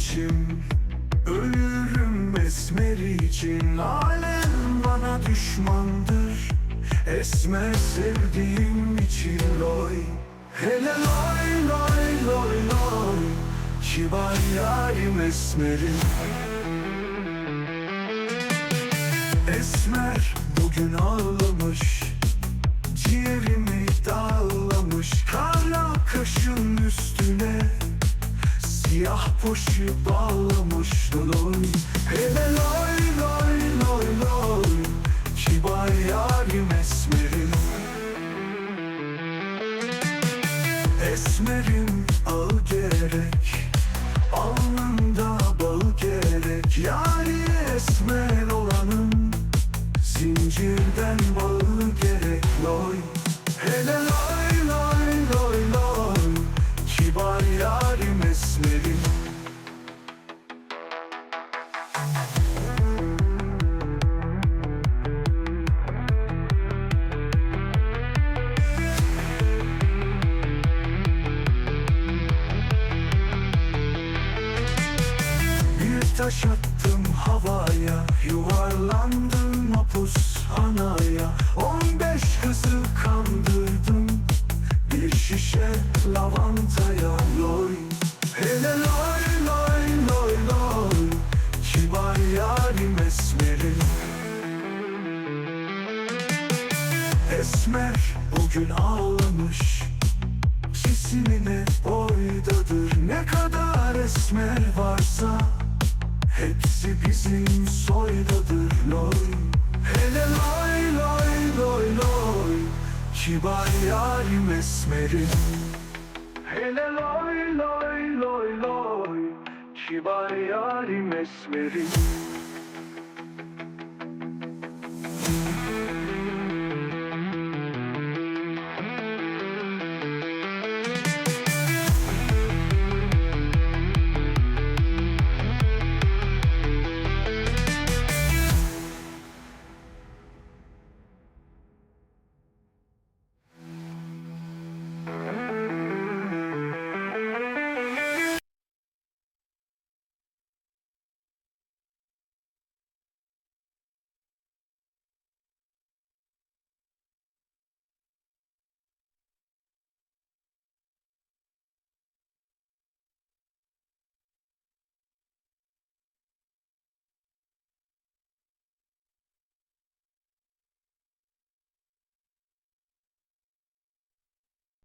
içim Ölürüm esmer için. Alem bana düşmandır. Esmer sevdiğim için. Loy Hele loy loy loy loy. Kibar yarim esmerim. Esmer bugün ağlamış. Ciğerimi dağlamış. Kara kaşın üstüne Siyah poşu bağlamış Loy Hele loy loy loy loy. Kibar yarim esmerim. Esmerim al gerek. Alnında bal gerek. Yani esmer olanın Zincirden bağı gerek loy taş attım havaya Yuvarlandım mapus anaya. On beş kızı kandırdım Bir şişe lavantaya. Loy Hele loy loy loy loy Kibar yarim esmerim. Esmer bugün ağlamış Cisimine boydadır. Ne kadar esmer varsa Hepsi bizim soydadır loy. Hele loy loy loy loy. Kibar yarim esmerim Hele loy loy loy loy. Kibar yarim esmerim